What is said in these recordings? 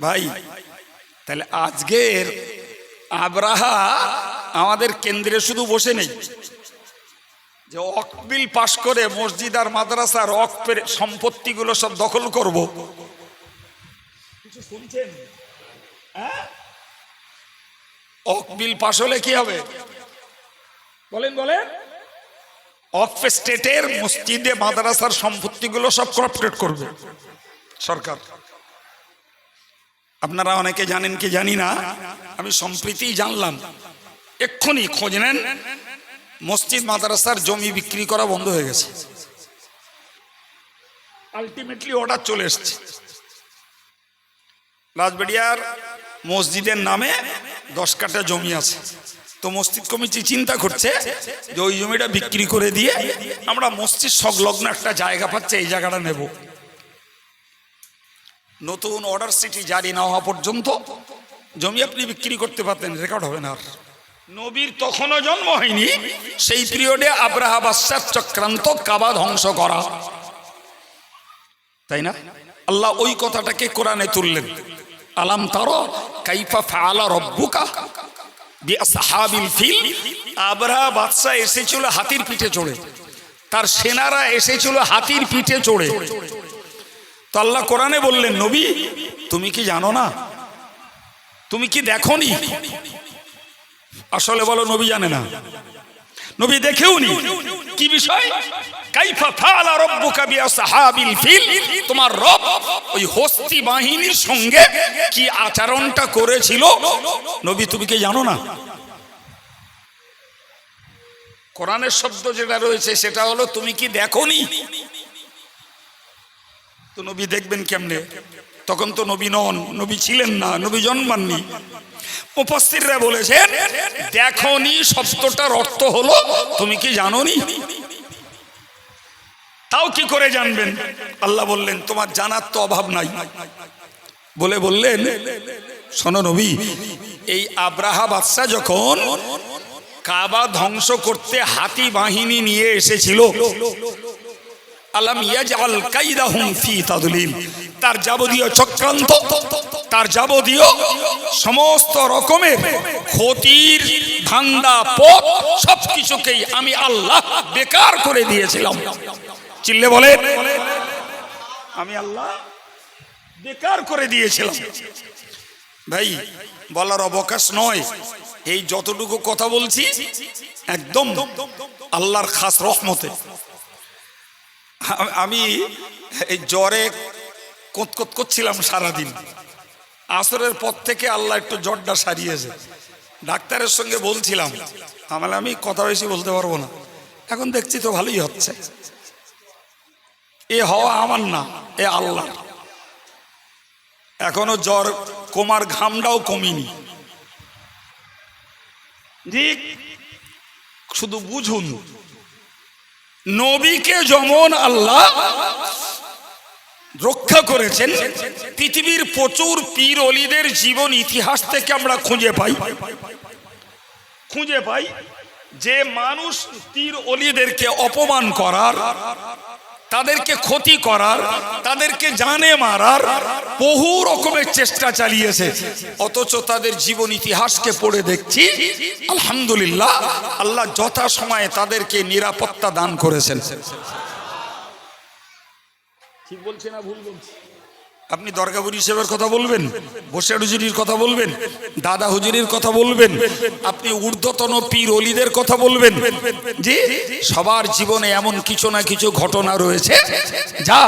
ভাই, তাহলে আজকের আবরাহা আমাদের কেন্দ্রে শুধু বসে নেই। যে অকবিল পাশ করে মসজিদ আর মাদ্রাসার অকপের সম্পত্তিগুলো সব দখল করব। কিছু শুনছেন? হ্যাঁ? অকবিল পাশ হলে কি হবে? বলেন বলেন। অফ স্টেটের মসজিদে মাদ্রাসার সম্পত্তিগুলো সব করাপ্টেড করবে সরকার। আপনারা অনেকে জানেন কি জানি না? আমি সম্প্রীতি জানলাম। এক্ষুনি খোঁজ নেন, মসজিদ, মাদ্রাসার জমি বিক্রি করা বন্ধ হয়ে গেছে। আলটিমেটলি অর্ডার চলে এসছে। রাজবাড়িয়ার মসজিদের নামে দশ কাঠা জমি আছে। তো মসজিদ কমিটি চিন্তা করছে যে ওই জমিটা বিক্রি করে দিয়ে আমরা মসজিদ সংলগ্ন একটা জায়গা পাচ্ছে, এই জায়গাটা নেব। নতুন অর্ডার সিটি জারি না হওয়া পর্যন্ত জমি আপনি বিক্রি করতে পারতেন রেকর্ড হবে না আর। নবীর তখনও জন্ম হয়নি, সেই পিরিয়ডে আব্রাহা বাদশার চক্রান্ত, কাবা ধ্বংস করা। তাই না? আল্লাহ ওই কথাটাকে কোরআনে তুললেন। আলাম তার কাইফা ফাআলা রব্বুকা ফিল। আবরাহা বাদশা এসেছিল হাতির পিঠে চড়ে। তার সেনারা এসেছিল হাতির পিঠে চড়ে। তো আল্লাহ কোরআনে বললেন, নবী, তুমি কি জানো না? তুমি কি দেখো নি আসলে বলো, নবী জানে না। নবী দেখেও নি। কি বিষয়? কাইফা ফাআলা রাব্বুকা বিআসহাবিল ফিল। তোমার রব ওই হস্তি বাহিনীর সঙ্গে কি আচরণটা করেছিল? নবী, তুমি কি জানো না? কোরআনের শব্দ যেটা রয়েছে, সেটা হলো, তুমি কি দেখনি? তো নবী দেখবেন কেমনে? তখন তো নবী নন, নবী ছিলেন না, নবী জন্মাননি। উপস্থিতরা বলেছেন, দেখনি শব্দটার অর্থ হলো, তুমি কি জানোনি? তাও কি করে জানবেন? আল্লাহ বললেন, তোমার জানার তো অভাব নাই। বলে বললেন, শোনো নবী, এই আব্রাহা বাদশা যখন কাবা ধ্বংস করতে হাতি বাহিনী নিয়ে এসেছিল আলাম ইয়াজআল কাইদাহুম ফি তাদলিল। তার যাবতীয় চক্রান্ত, তার যাবতীয় সমস্ত রকমের ক্ষতির ধান্দা পথ সব কিছুকেই আমি আল্লাহ বেকার করে দিয়েছিলাম। চিল্লে বলে আমি আল্লাহ বেকার করে দিয়েছিলাম। ভাই, বলার অবকাশ নয়, এই যতটুকু কথা বলছি, একদম আল্লাহর খাস রহমতে। আমি এই জ্বরে কোতকোত করছিলাম সারাদিন। আসরের পর থেকে আল্লাহ একটু জ্বরটা সারিয়েছে। ডাক্তারের সঙ্গে বলছিলাম আমার আমি কথা বেশি বলতে পারব না। এখন দেখছি তো ভালোই হচ্ছে। এ হওয়া আমার না, এ আল্লাহ। এখনও জ্বর কমার ঘামটাও কমিনি। শুধু বুঝুন নবীকে যেমন আল্লাহ রক্ষা করেছেন, পৃথিবীর প্রচুর পীর অলিদের জীবন ইতিহাস থেকে আমরা খুঁজে পাই। খুঁজে পাই যে মানুষ পীর অলিদেরকে অপমান করার তাদেরকে ক্ষতি করার, তাদেরকে জানে মারার বহু রকমের চেষ্টা চালিয়েছে। অথচ তাদের জীবন ইতিহাসকে পড়ে দেখছি, আলহামদুলিল্লাহ, আল্লাহ যথা সময়ে তাদেরকে নিরাপত্তা দান করেছেন। ঠিক বলছি না ভুল বলছি? আপনি দরগাবুর হিসেবের কথা বলবেন বসের হুজুরির কথা বলবেন, দাদা হুজুরির কথা বলবেন, আপনি ঊর্ধ্বতন পীর অলিদের কথা বলবেন। যে সবার জীবনে এমন কিছু না কিছু ঘটনা রয়েছে, যা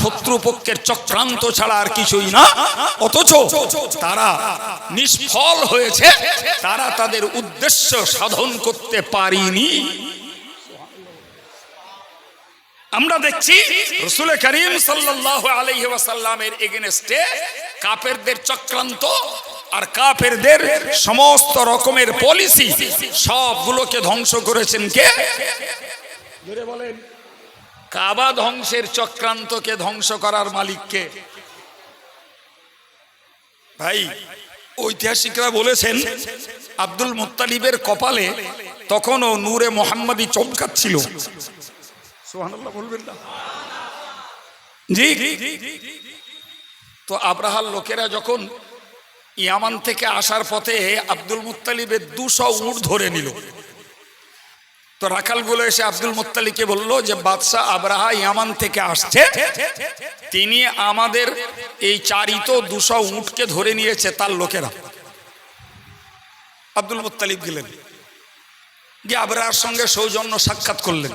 শত্রুপক্ষের চক্রান্ত ছাড়া আর কিছুই না, অথচ তারা নিষ্ফল হয়েছে, তারা তাদের উদ্দেশ্য সাধন করতে পারিনি। আমরা দেখছি রসুল করিম সাল্লাহ আলহি ওয়াসাল্লামের এগেনস্টে কাপেরদের চক্রান্ত আর কাফেরদের সমস্ত রকমের পলিসি সবগুলোকে ধ্বংস করেছেন কে? ধরে বলেন। কাবা ধ্বংসের চক্রান্তকে ধ্বংস করার মালিককে ভাই ঐতিহাসিকরা বলেছেন আব্দুল মুত্তালিবের কপালে তখনও নূরে মোহাম্মদী চমকাচ্ছিল। তো আব্রাহার লোকেরা যখন ইয়ামান থেকে আসার পথে আব্দুল মুত্তালিবের দুশো উট ধরে নিল। তো রাখালগুলো এসে আব্দুল মুত্তালিকে বলল যে, বাদশাহ আব্রাহা ইয়ামান থেকে আসছে। তিনি আমাদের এই চারিত দুশো উটকে ধরে নিয়েছে তার লোকেরা। আব্দুল মুত্তালিব গেলেন। গিয়ে আবরার সঙ্গে সৌজন্য সাক্ষাৎ করলেন।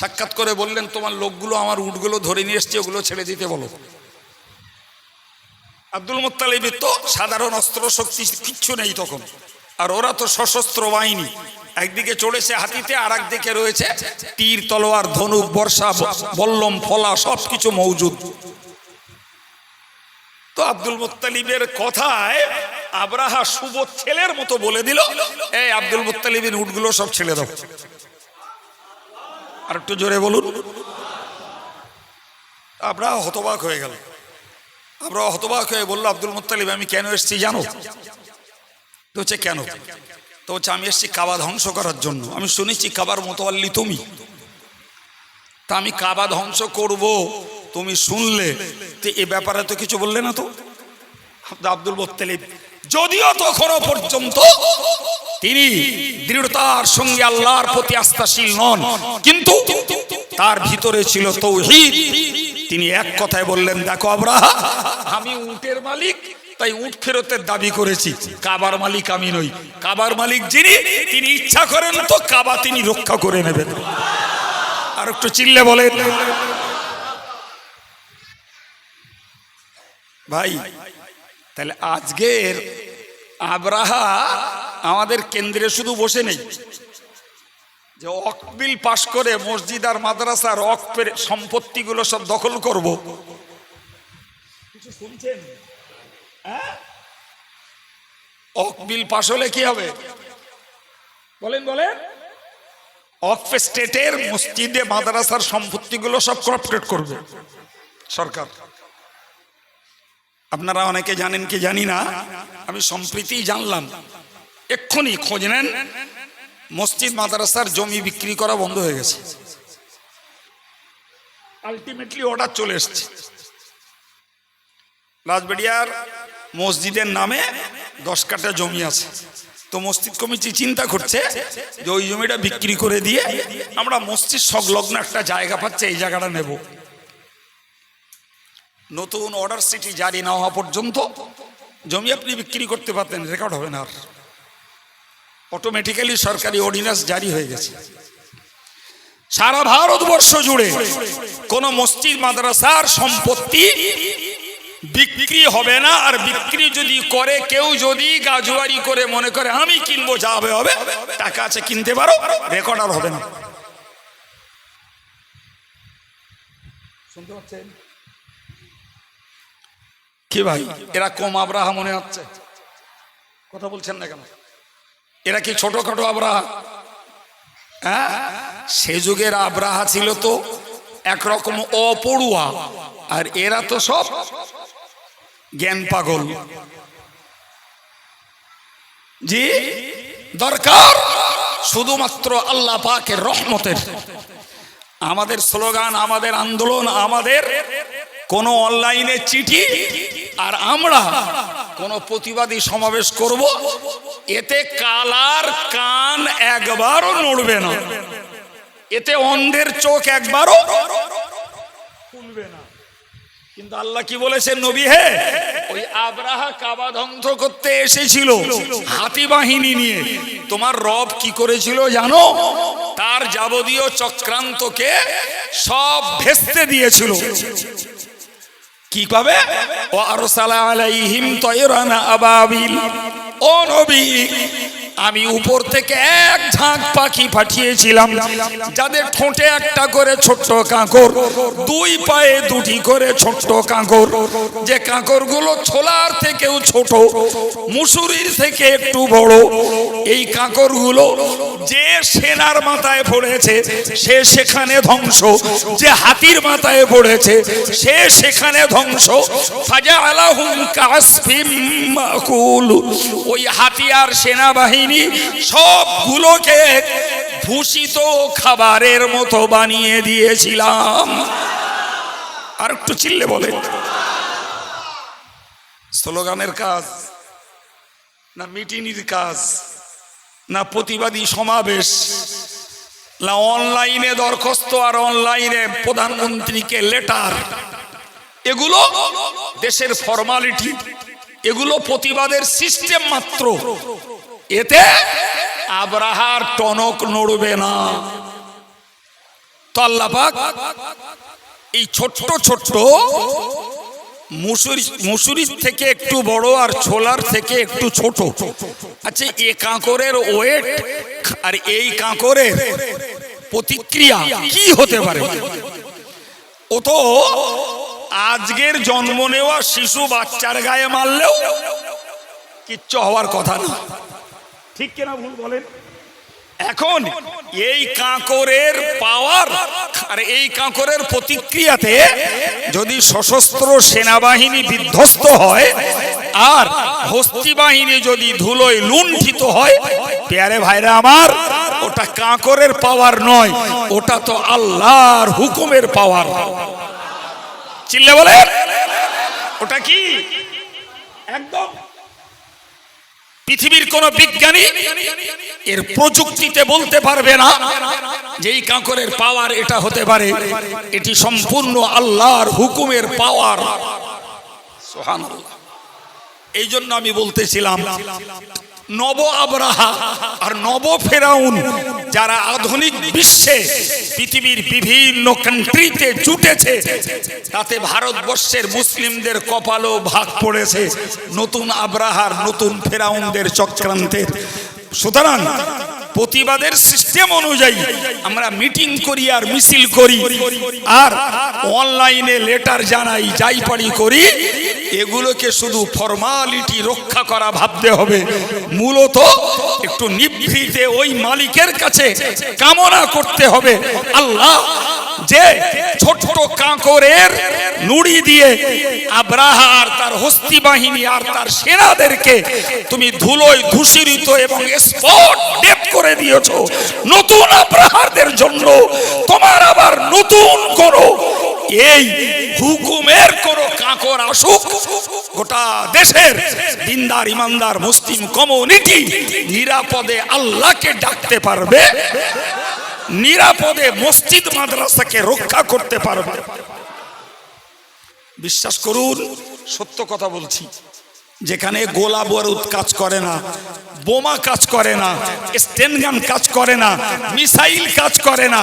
সাক্ষাৎ করে বললেন, তোমার লোকগুলো আমার উটগুলো ধরে নিয়ে এসছে, ওগুলো ছেড়ে দিতে বলো। আব্দুল মুত্তালিবের তো সাধারণ অস্ত্র শক্তি কিচ্ছু নেই তখন। আর ওরা তো সশস্ত্র বাহিনী। একদিকে চড়েছে হাতিতে আর একদিকে রয়েছে তীর, তলোয়ার, ধনুক, বর্ষা বল্লম, ফলা সব কিছু মৌজুদ। তো আব্দুল মুত্তালিবের কথায় আব্রাহা শুভ ছেলের মতো বলে দিল, এই আব্দুল মুত্তালিবের উটগুলো সব ছেড়ে দাও। আর একটু জোরে বলুন। আব্রাহা হতবাক হয়ে গেল। আমরা হতবাক হয়ে বলল, আব্দুল মুত্তালিব, আমি কেন এসেছি জানো? তো হচ্ছে, কেন? তো হচ্ছে, আমি এসেছি কাবা ধ্বংস করার জন্য। আমি শুনেছি কাবার মোতোয়াল্লি তুমি। তা আমি কাবা ধ্বংস করব। তুমি শুনলে, তো এ ব্যাপারে তো কিছু বললে না তো? আব্দুল মুত্তালিব, যদিও তখনও পর্যন্ত তিনি দৃঢ়তার সঙ্গে আল্লাহর প্রতি আস্থাশীল নন, কিন্তু তার ভিতরে ছিল তৌহিদ। তিনি এক কথায় বললেন, দেখো আব্রাহা, আমি উটের মালিক, তাই উট ফেরতের দাবি করেছি। কাবার মালিক আমি নই। কাবার মালিক যিনি, তিনি ইচ্ছা করেন তো কাবা তিনি রক্ষা করে নেবেন। আর একটু চিল্লে বলেন ভাই, তাহলে আজকের আবরাহা আমাদের কেন্দ্রে শুধু বসে নেই। যে অকবিল পাশ করে মসজিদ আর মাদ্রাসার অকপের সম্পত্তিগুলো সব দখল করব। হ্যাঁ? অকবিল পাশ হলে কি হবে? বলেন বলেন। অকফে স্টেটের মসজিদে মাদ্রাসার সম্পত্তিগুলো সব করাপ্টেড করবে সরকার। আপনারা অনেকে জানেন কি জানি না? আমি সম্প্রীতি জানলাম। এক্ষুনি খোঁজ নেন, মসজিদ, মাদ্রাসার জমি বিক্রি করা বন্ধ হয়ে গেছে। আলটিমেটলি অর্ডার চলে এসছে। রাজবেড়িয়ার মসজিদের নামে দশ কাটা জমি আছে। তো মসজিদ কমিটি চিন্তা করছে যে ওই জমিটা বিক্রি করে দিয়ে আমরা মসজিদ সংলগ্ন একটা জায়গা পাচ্ছে, এই জায়গাটা নেব। নতুন অর্ডার সিটি জারি না হওয়া পর্যন্ত জমি আপনি বিক্রি করতে পারতেন রেকর্ড হবে না আর। অটোমেটিক্যালি সরকারি অর্ডিন্যান্স জারি হয়ে গেছে। সারা ভারতবর্ষ জুড়ে কোন মসজিদ, মাদ্রাসার সম্পত্তি বিক্রি হবে না, আর বিক্রি যদি করে, কেউ যদি গাজুয়ারি করে মনে করে, আমি কিনবো, যা হবে হবে, টাকা আছে, কিনতে পারো রেকর্ড আর হবে না। শুনতে পাচ্ছেন? কি ভাই? এরা কম আব্রাহা মনে হচ্ছে। কথা বলছেন না কেন? এরা কি ছোটখাটো আব্রাহা? হ্যাঁ? সে যুগের আব্রাহা ছিল তো একরকম অপড়ুয়া আর এরা তো সব জ্ঞান পাগল। জি? দরকার? শুধুমাত্র আল্লাহ পাকের রহমতের। আমাদের স্লোগান, আমাদের আন্দোলন, আমাদের কোন অনলাইনে চিঠি আর আমরা কোন প্রতিবাদী সমাবেশ করব? এতে কালার কান একবারও নড়বে না। এতে অন্ধের চোখ একবারও খুলবে না। কিন্তু আল্লাহ কি বলেছেন নবী হে? ওই আব্রাহা কাবা ধ্বংস করতে এসেছিল হাতি বাহিনী নিয়ে। তোমার রব কি করেছিল জানো? তার যাবতীয় চক্রান্তকে সব ভেস্তে দিয়েছিল। কি পাবে ও আরও সালা আলাইহিম তয়রানা আবাবিল। ও নবী আমি উপর থেকে এক ঝাঁক পাখি পাঠিয়েছিলাম, যাদের ঠোঁটে একটা করে ছোট্ট কাঁকর, দুই পায়ে দুটি করে ছোট্ট কাঁকর। যে কাঁকরগুলো ছোলার থেকেও ছোট, মুসুরির থেকে একটু বড়, এই কাঁকরগুলো যে সেনার মাথায় পড়েছে, সে সেখানে ধ্বংস। যে হাতির মাথায় পড়েছে, সে সেখানে ধ্বংস। ফাজা আলাহুম কাসফিম ওই হাতিয়ার সেনাবাহিনী সবগুলোকে ভূষিত খাবারের মতো বানিয়ে দিয়েছিলাম। আর একটু চিল্লে বলে স্লোগানের কাজ, না মিটিংয়ের কাজ, না প্রতিবাদী সমাবেশ, না অনলাইনে দরখাস্ত আর অনলাইনে প্রধানমন্ত্রীকে লেটার। এগুলো দেশের ফর্মালিটি, এগুলো প্রতিবাদের সিস্টেম মাত্র। এতে আবরাহার টনক নড়বে না। তো আল্লাপাক এই ছোট্ট ছোট্ট মুসুরি মুসুরির থেকে একটু বড় আর ছোলার থেকে একটু ছোট। আচ্ছা এ কাঁকরের ওয়েট আর এই কাঁকরের প্রতিক্রিয়া কি হতে পারে? ও তো আজকের জন্ম নেওয়া শিশু বাচ্চার গায়ে মারলেও কিচ্ছু হওয়ার কথা না। ঠিক কিনা ভুল বলেন? এখন এই কাঁকরের পাওয়ার আর এই কাঁকরের প্রতিক্রিয়াতে যদি সশস্ত্র সেনাবাহিনী বিধ্বস্ত হয় আর হস্তি বাহিনী যদি ধুলোয় লুণ্ঠিত হয়, পেয়ারে ভাইরা আমার, ওটা কাঁকরের পাওয়ার নয়, ওটা তো আল্লাহর হুকুমের পাওয়ার। চিল্লে বলে ওটা কি? একদম। পৃথিবীর কোন বিজ্ঞানী এর প্রযুক্তিতে বলতে পারবে না যে এই কাঁকরের পাওয়ার এটা হতে পারে। এটি সম্পূর্ণ আল্লাহর হুকুমের পাওয়ার সোহান এই জন্য আমি বলতেছিলাম নব আবরাহা আর নব ফেরাউন যারা আধুনিক বিশ্বে পৃথিবীর বিভিন্ন কান্ট্রিতে জুটেছে, তাতে ভারতবর্ষের মুসলিমদের কপালও ভাগ পড়েছে নতুন আবরাহার, নতুন ফেরাউনদের চক্রান্তের। সুতরাং প্রতিবাদের সিস্টেম অনুযায়ী আমরা মিটিং করি আর মিছিল করি। আর অনলাইনে লেটার জানাই, যাই পারি করি, এগুলোকে শুধু ফর্মালিটি রক্ষা করা ভাবতে হবে। মূলত একটু নিভৃতে ওই মালিকের কাছে কামনা করতে হবে। আল্লাহ যে ছোট কাঁকরের নুড়ি দিয়ে আব্রাহা আর তার হস্তি বাহিনী আর তার সেনাদেরকে তুমি ধুলোয় ধূসরিত এবং স্পট ডেপ করে দিয়েছ। নতুন আব্রাহারদের জন্য তোমার আবার নতুন করো এই হুকুমের কোন কাঁকর আসুক। গোটা দেশের দিনদার, ইমানদার, মুসলিম কমিউনিটি নিরাপদে আল্লাহকে ডাকতে পারবে, নিরাপদে মসজিদ, মাদ্রাসাকে রক্ষা করতে পারবে। বিশ্বাস করুন, সত্য কথা বলছি। যেখানে গোলা বরুদ কাজ করে না, বোমা কাজ করে না স্টেনগান কাজ করে না, মিসাইল কাজ করে না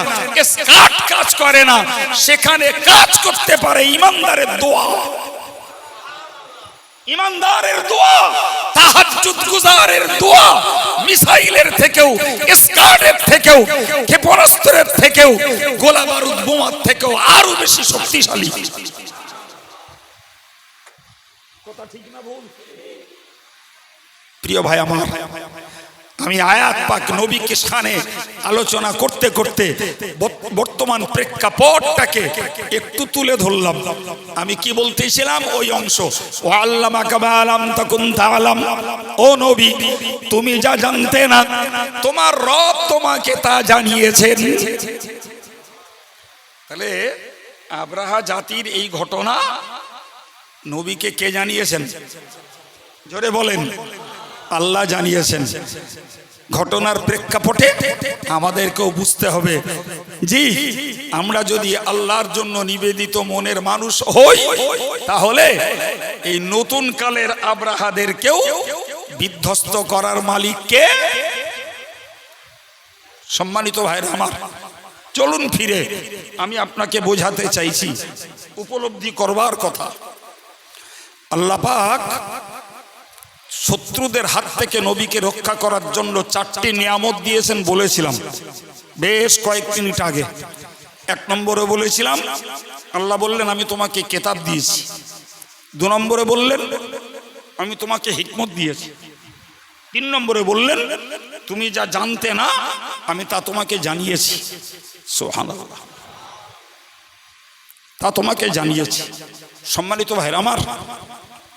স্কাট কাজ করে না, সেখানে কাজ করতে পারে ইমানদারের দোয়া। ইমানদারের দোয়া, তাহাজ্জুদ গুজারের দোয়া, মিসাইলের থেকেও স্কাটের থেকেও, ক্ষেপণাস্ত্রের থেকেও, গোলা বারুদ বোমার থেকেও আরও বেশি শক্তিশালী। প্রিয় ভাই আমার, আমি আয়াত পাক নবীকে সানে আলোচনা করতে করতে বর্তমান প্রেক্ষাপটটাকে একটু তুলে ধরলাম। আমি কি বলতেছিলাম? ওই অংশ ও আল্লামা কাবালাম তখন তালাম ও নবী, তুমি যা জানতে না, তোমার রব তোমাকে তা জানিয়েছেন। তাহলে আব্রাহা জাতির এই ঘটনা নবীকে কে জানিয়েছেন? জোরে বলেন। আল্লাহ জানিয়েছেন, ঘটনার প্রেক্ষাপটে আমাদেরকেও বুঝতে হবে। জি, আমরা যদি আল্লাহর জন্য নিবেদিত মনের মানুষ হই, তাহলে এই নতুন কালের আব্রাহাদেরকেও বিধ্বস্ত করার মালিককে সম্মানিত ভাইরা আমার, চলুন ফিরে। আমি আপনাকে বোঝাতে চাইছি, উপলব্ধি করবার কথা। আল্লাহ পাক শত্রুদের হাত থেকে নবীকে রক্ষা করার জন্য চারটি নিয়ামত দিয়েছেন বলেছিলাম। বেশ কয়েক মিনিট আগে। এক নম্বরে বলেছিলাম, আল্লাহ বললেন, আমি তোমাকে কেতাব দিয়েছি। দু নম্বরে বললেন, আমি তোমাকে হিকমত দিয়েছি। তিন নম্বরে বললেন, তুমি যা জানতে না, আমি তা তোমাকে জানিয়েছি। তা তোমাকে জানিয়েছি। সম্মানিত ভাইরা আমার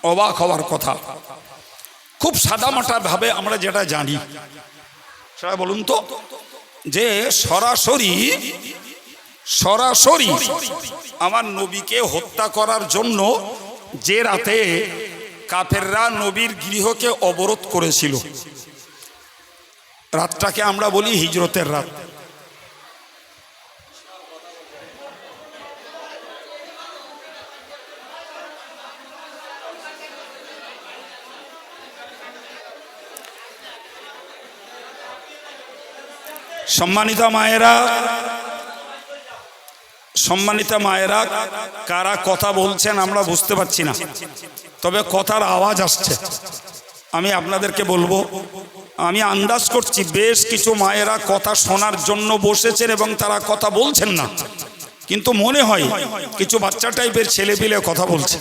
অবাক হওয়ার কথা। খুব সাদামাটাভাবে আমরা যেটা জানি। সেটা বলুন তো, যে সরাসরি সরাসরি আমার নবীকে হত্যা করার জন্য যে রাতে কাফেররা নবীর গৃহকে অবরোধ করেছিল। রাতটাকে আমরা বলি হিজরতের রাত। সম্মানিতা মায়েরা সম্মানিতা মায়েরা, কারা কথা বলছেন আমরা বুঝতে পারছি না। তবে কথার আওয়াজ আসছে। আমি আপনাদেরকে বলব, আমি আন্দাজ করছি বেশ কিছু মায়েরা কথা শোনার জন্য বসেছেন এবং তারা কথা বলছেন না। কিন্তু মনে হয় কিছু বাচ্চা টাইপের ছেলে পিলে কথা বলছে।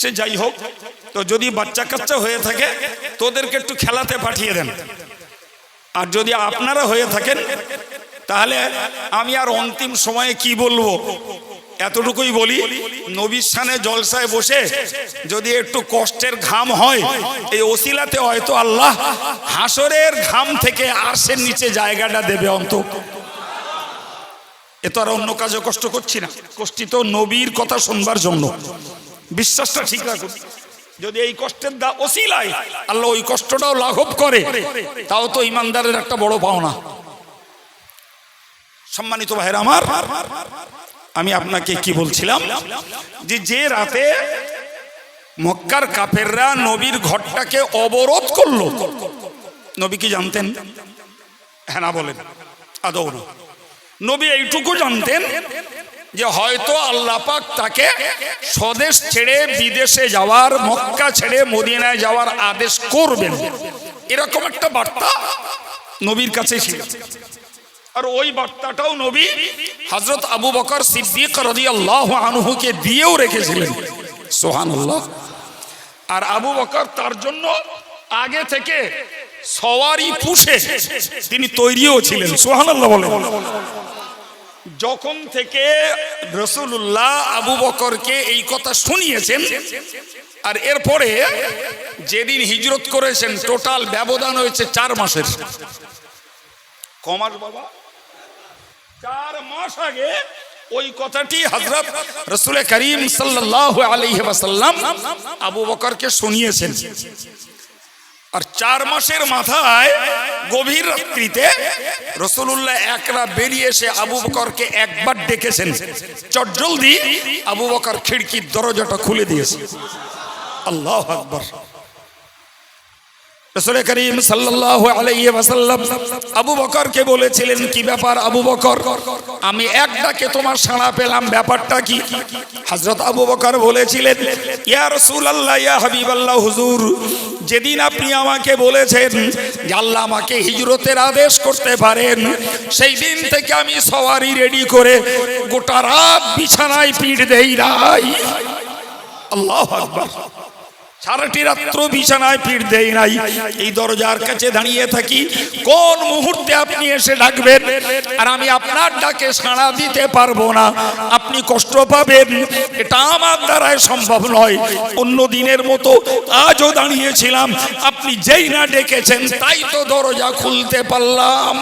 সে যাই হোক, তো যদি বাচ্চা কাচ্চা হয়ে থাকে, তোদেরকে একটু খেলাতে পাঠিয়ে দেন। আর যদি আপনারা হয়ে থাকেন, তাহলে আমি আর অন্তিম সময়ে কি বলব? এতটুকুই বলি, নবীর সানে জলসায় বসে যদি একটু কষ্টের ঘাম হয়, এই ওসিলাতে হয়তো আল্লাহ হাসরের ঘাম থেকে আরশের নিচে জায়গাটা দেবে অন্ত এ তো আর অন্য কাজে কষ্ট করছি না। কষ্টিত নবীর কথা শুনবার জন্য। বিশ্বাসটা ঠিক রাখুন। যদি এই কষ্টের দা ওসিলাই আল্লাহ ওই কষ্টটাও লাঘব করে, তাও তো ইমানদারের একটা বড় পাওনা। সম্মানিত ভাইরা আমার, আমি আপনাকে কি বলছিলাম? যে যে রাতে মক্কার কাফেররা নবীর ঘরটাকে অবরোধ করল, নবী কি জানতেন? হ্যাঁ না বলেন, আদৌ নবী এইটুকু জানতেন যে হয়তো আল্লাহ পাক তাকে স্বদেশ ছেড়ে বিদেশে যাওয়ার, মক্কা ছেড়ে মদিনায় যাওয়ার আদেশ করবেন। এরকম একটা বার্তা নবীর কাছে ছিল। আর ওই বার্তাটাও নবী হজরত আবু বকর সিদ্দিক রাদিয়াল্লাহু আনহুকে দিয়েও রেখেছিলেন। সুবহানাল্লাহ। আর আবু বকর তার জন্য আগে থেকে সওয়ারি পুষে তিনি তৈরিও ছিলেন। সুবহানাল্লাহ বলেন। যখন থেকে রসুল্লাহ আবু বকরকে এই কথা শুনিয়েছেন, আর এরপরে যেদিন হিজরত করেছেন, টোটাল ব্যবধান হয়েছে চার মাসের। কমাস বাবা। চার মাস আগে ওই কথাটি হজরত রসুল করিম সাল্লাহ আলাইহি ওয়াসাল্লাম আবু বকরকে শুনিয়েছেন। আর চার মাসের মাথায় গভীর রাত্রিতে রসুল্লাহ একরা বেরিয়ে এসে আবু বকরকে একবার ডেকেছেন। চটজলদি আবু বকর খিড়কির দরজাটা খুলে দিয়েছে। আল্লাহ আকবর। রসুল করিম সাল্লাহ আলাইহি ওয়াসাল্লাম আবু বকরকে বলেছিলেন, কি ব্যাপার আবু বকর? আমি এক ডাকে তোমার সাড়া পেলাম, ব্যাপারটা কি? হযরত আবু বকর বলেছিলেন, ইয়া রাসূলুল্লাহ, ইয়া হাবিবাল্লাহ, হুজুর, যেদিন আপনি আমাকে বলেছেন যে আল্লাহ আমাকে হিজরতের আদেশ করতে পারেন, সেই দিন থেকে আমি সওয়ারি রেডি করে গোটা রাত বিছানায় পিঠ দেই রাই আল্লাহ আকবার। সারাটি রাত্র বিছানায় পিঠ দেই নাই। এই দরজার কাছে দাঁড়িয়ে থাকি। কোন মুহূর্তে আপনি এসে ডাকবেন? আর আমি আপনার ডাকে সাড়া দিতে পারব না। আপনি কষ্ট পাবেন। এটা আমার দ্বারায় সম্ভব নয়। অন্য দিনের মতো আজও দাঁড়িয়েছিলাম। আপনি যেই না ডেকেছেন, তাই তো দরজা খুলতে পারলাম।